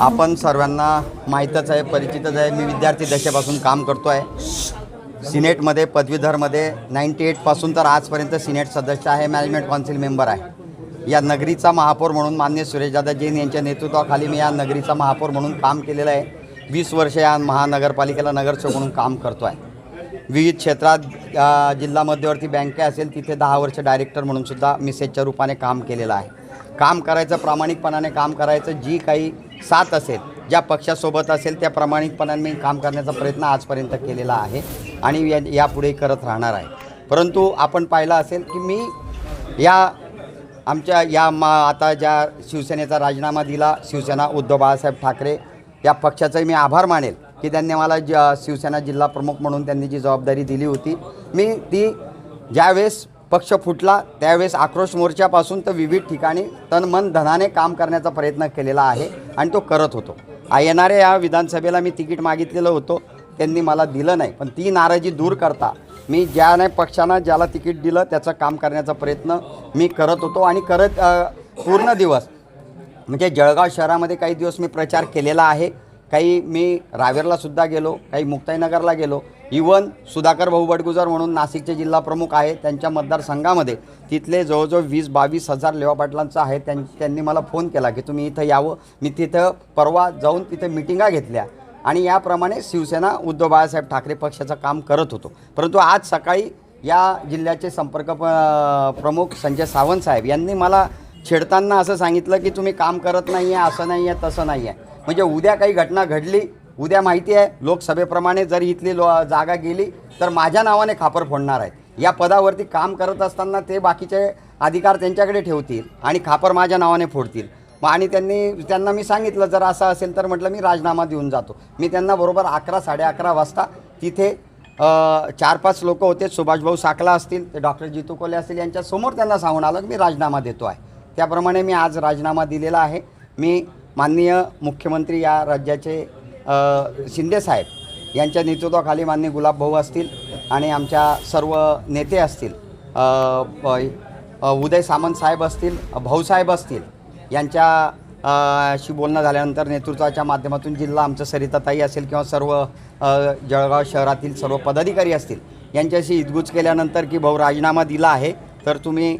आपण सर्वांना माहीतच आहे परिचितच आहे. मी विद्यार्थी दशेपासून काम करतो आहे सिनेटमध्ये पदवीधरमध्ये नाईन्टी एटपासून तर आजपर्यंत सिनेट सदस्य आहे. मॅनेजमेंट काउन्सिल मेंबर आहे. या नगरीचा महापौर म्हणून मान्य सुरेशदादा जैन यांच्या नेतृत्वाखाली मी या नगरीचा महापौर म्हणून काम केलेलं आहे. वीस वर्ष या महानगरपालिकेला नगरसेवक म्हणून काम करतो आहे विविध क्षेत्रात जिल्हा मध्यवर्ती बँके असेल तिथे दहा वर्ष डायरेक्टर म्हणून सुद्धा रूपाने काम केलेलं आहे. काम करायचं प्रामाणिकपणाने काम करायचं जी काही साथ असेल ज्या पक्षासोबत असेल त्या प्रामाणिकपणाने मी काम करण्याचा प्रयत्न आजपर्यंत केलेला आहे आणि या यापुढे करत राहणार आहे. परंतु आपण पाहिलं असेल की मी या आमच्या या मा आता ज्या शिवसेनेचा राजीनामा दिला शिवसेना उद्धव बाळासाहेब ठाकरे या पक्षाचाही मी आभार मानेल की त्यांनी मला ज शिवसेना जिल्हा प्रमुख म्हणून त्यांनी जी जबाबदारी दिली होती. मी ती ज्यावेळेस पक्ष फुटला त्यावेळेस आक्रोश मोर्चापासून तर विविध ठिकाणी तन मन धनाने काम करण्याचा प्रयत्न केलेला आहे आणि तो करत होतो. येणाऱ्या या विधानसभेला मी तिकीट मागितलेलं होतं त्यांनी मला दिलं नाही. पण ती नाराजी दूर करता मी ज्याने पक्षानं ज्याला तिकीट दिलं त्याचं काम करण्याचा प्रयत्न मी करत होतो आणि करत पूर्ण दिवस म्हणजे जळगाव शहरामध्ये काही दिवस मी प्रचार केलेला आहे. काही मी रावेरलासुद्धा गेलो काही मुक्ताईनगरला गेलो. इवन सुधाकर भाऊ बडगुजर म्हणून नाशिकचे जिल्हा प्रमुख आहे त्यांच्या मतदारसंघामध्ये तिथले जवळजवळ वीस बावीस हजार लेवा पाटलांचं आहे. त्यां त्यांनी मला फोन केला की तुम्ही इथं यावं. मी तिथं परवा जाऊन तिथे मिटिंगा घेतल्या आणि याप्रमाणे शिवसेना उद्धव बाळासाहेब ठाकरे पक्षाचं काम करत होतो. परंतु आज सकाळी या जिल्ह्याचे संपर्क प्रमुख संजय सावंत साहेब यांनी मला छेडताना असं सांगितलं की तुम्ही काम करत नाही आहे असं नाही आहे तसं नाही आहे म्हणजे उद्या काही घटना घडली उद्या माहिती आहे लोकसभेप्रमाणे जर इथली लो जागा गेली तर माझ्या नावाने खापर फोडणार आहेत या पदावरती काम करत असताना ते बाकीचे अधिकार त्यांच्याकडे ठेवतील आणि खापर माझ्या नावाने फोडतील. मग आणि त्यांनी त्यांना मी सांगितलं जर असं असेल तर म्हटलं मी राजीनामा देऊन जातो. मी त्यांना बरोबर अकरा साडे अकरा वाजता तिथे चार पाच लोक होते सुभाषभाऊ साकला असतील ते डॉक्टर जितू कोले असतील यांच्यासमोर त्यांना सांगून आलं की मी राजीनामा देतो आहे. त्याप्रमाणे मी आज राजीनामा दिलेला आहे. मी माननीय मुख्यमंत्री या राज्याचे शिंदेसाहेब यांच्या नेतृत्वाखाली माननीय गुलाबभाऊ असतील आणि आमच्या सर्व नेते असतील उदय सामंत साहेब असतील भाऊसाहेब असतील यांच्या शी बोलणं झाल्यानंतर नेतृत्वाच्या माध्यमातून जिल्हा आमचं सरिताताई असेल किंवा सर्व जळगाव शहरातील सर्व पदाधिकारी असतील यांच्याशी इदगुज केल्यानंतर की भाऊ राजीनामा दिला आहे तर तुम्ही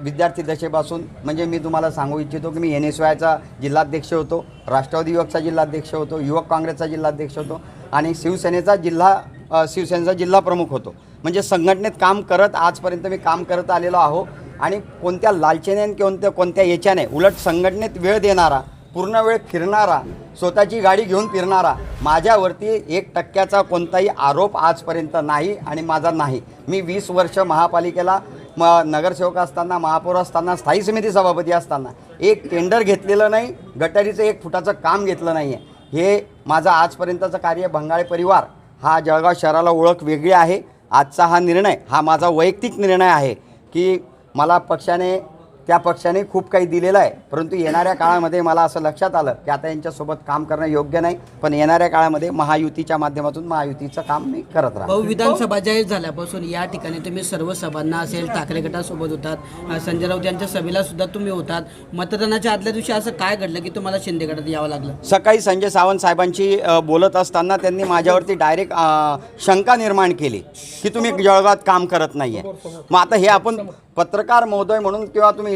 विद्यार्थी दशेपासून म्हणजे मी तुम्हाला सांगू इच्छितो की मी एन एस वायचा जिल्हाध्यक्ष होतो राष्ट्रवादी युवकचा जिल्हाध्यक्ष होतो युवक काँग्रेसचा जिल्हाध्यक्ष होतो आणि शिवसेनेचा जिल्हा शिवसेनेचा जिल्हा प्रमुख होतो. म्हणजे संघटनेत काम करत आजपर्यंत मी काम करत आलेलो आहो आणि कोणत्या लालचेने कोणत्या कोणत्या याच्याने उलट संघटनेत वेळ देणारा पूर्ण वेळ फिरणारा स्वतःची गाडी घेऊन फिरणारा माझ्यावरती एक टक्क्याचा कोणताही आरोप आजपर्यंत नाही आणि माझा नाही. मी वीस वर्ष महापालिकेला म नगरसेवक असताना महापौर असताना स्थायी समिती सभापती असताना एक टेंडर घेतलेलं नाही गटारीचं एक फुटाचं काम घेतलं नाही आहे हे माझं आजपर्यंतचं कार्य भंगाळे परिवार हा जळगाव शहराला ओळख वेगळी आहे. आजचा हा निर्णय हा माझा वैयक्तिक निर्णय आहे की मला पक्षाने त्या पक्षाने खूप काही दिलेलं आहे. परंतु येणाऱ्या काळामध्ये मला असं लक्षात आलं की आता यांच्यासोबत काम करणं योग्य नाही. पण येणाऱ्या काळामध्ये महायुतीच्या माध्यमातून महायुतीचं काम मी करत राहतो भाऊ विधानसभा जाहीर झाल्यापासून या ठिकाणी तुम्ही सर्व सभांना असेल ठाकरे गटासोबत होतात. संजय राऊत यांच्या सभेला सुद्धा तुम्ही होतात. मतदानाच्या आदल्या दिवशी असं काय घडलं की तुम्हाला शिंदे गटात यावं लागलं? सकाळी संजय सावंत साहेबांची अ, बोलत असताना त्यांनी माझ्यावरती डायरेक्ट शंका निर्माण केली की तुम्ही जळगावात काम करत नाही आहे मग आता हे आपण पत्रकार महोदय म्हणून किंवा तुम्ही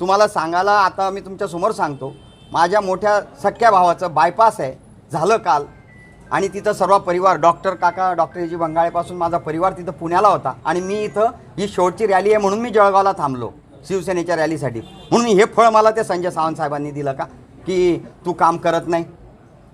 तुम्हाला सांगायला आता मी तुमच्यासमोर सांगतो. माझ्या मोठ्या सख्या भावाचं बायपास आहे. झालं काल. आणि तिथं सर्व परिवार डॉक्टर काका डॉक्टर एजी बंगाळेपासून माझा परिवार तिथं पुण्याला होता. आणि मी इथं ही शेवटची रॅली आहे म्हणून मी जळगावला थांबलो. शिवसेनेच्या रॅलीसाठी म्हणून हे फळ मला ते संजय सावंत साहेबांनी दिलं का? की तू काम करत नाही.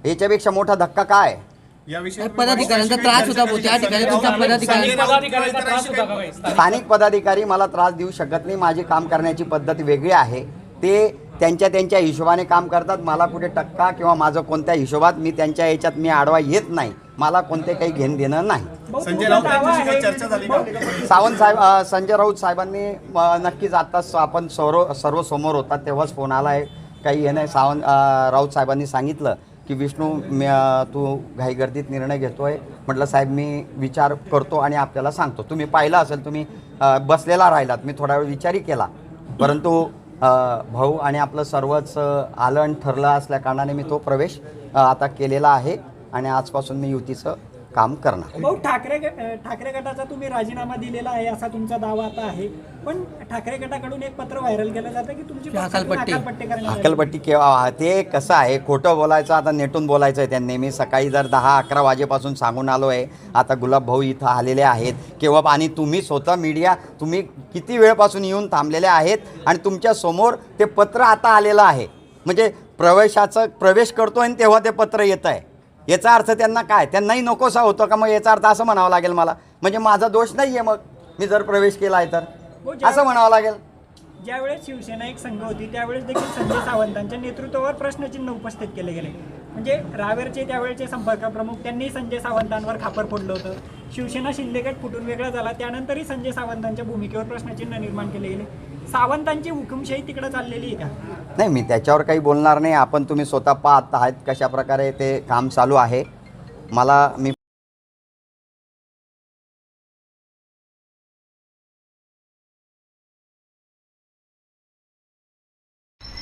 याच्यापेक्षा मोठा धक्का काय? आहे? याविषयी पदाधिकाऱ्यांचा त्रास होता भाऊ त्या ठिकाणी तुमच्या पदाधिकारी पदाधिकाऱ्यांचा त्रास होता का काही? स्थानिक पदाधिकारी मला त्रास देऊ शकत नाही. माझी काम करण्याची पद्धत वेगळी आहे. ते त्यांच्या त्यांच्या हिशोबाने काम करतात. मला कुठे टक्का किंवा माझं कोणत्या हिशोबात मी त्यांच्या याच्यात मी आडवा येत नाही. मला कोणते काही घेणं देणं नाही. संजय राऊत यांच्याशी काही चर्चा झाली का? सावंत साहेब अ, संजय राऊत साहेबांनी अ, नक्कीच आत्ताच आपण सर्व सर्व समोर होतात. तेव्हाच फोन आला आहे काही हे नाही सावंत अ, राऊत साहेबांनी सांगितलं. की विष्णू मी तू घाईगर्दीत निर्णय घेतोय. म्हटलं साहेब मी विचार करतो आणि आपल्याला सांगतो. तुम्ही पाहिलं असेल तुम्ही बसलेला राहिलात. मी थोडा वेळ विचारही केला. परंतु भाऊ आणि आपलं सर्वच आलं आणि ठरलं असल्या कारणाने मी तो प्रवेश आता केलेला आहे. आणि आजपासून मी युतीचं काम करणार. भाऊ ठाकरे ठाकरे गटाचा तुम्ही राजीनामा दिलेला आहे असा तुमचा दावा आता आहे. पण ठाकरे गटाकडून एक पत्र व्हायरल केलं जातं की तुमची हकालपट्टी. हकालपट्टी केव्हा ते कसं आहे? खोटं बोलायचं आता नेटून बोलायचं आहे त्यांनी. मी सकाळी जर दहा अकरा वाजेपासून सांगून आलो आहे आता गुलाब भाऊ इथं आलेले आहेत. केव्हा आणि तुम्ही स्वतः मीडिया तुम्ही किती वेळपासून येऊन थांबलेले आहेत आणि तुमच्यासमोर ते पत्र आता आलेलं आहे. म्हणजे प्रवेशाचं प्रवेश करतो आणि तेव्हा ते पत्र येतं आहे याचा अर्थ त्यांना काय? त्यांनाही नकोसा होतो का मग याचा अर्थ असं म्हणावं लागेल मला? म्हणजे माझा दोष नाही आहे मग. मी जर प्रवेश केला आहे तर. असं म्हणावं लागेल. ज्यावेळेस शिवसेना एक संघ होती त्यावेळेस देखील संजय सावंतांच्या नेतृत्वावर प्रश्नचिन्ह उपस्थित केले गेले. म्हणजे रावेरचे त्यावेळेचे संपर्क प्रमुख त्यांनी संजय सावंतांवर खापर फोडलं होतं. शिवसेना शिंदेगट फुटून वेगळा झाला. त्यानंतरही संजय सावंतांच्या भूमिकेवर प्रश्नचिन्ह निर्माण केले गेले. सावंतांची हुकुमशाही तिकडे चाललेली आहे का? नाही मी त्याच्यावर काही बोलणार नाही. आपण तुम्ही स्वतः पाहत आहात कशा प्रकारे ते काम चालू आहे. मला मी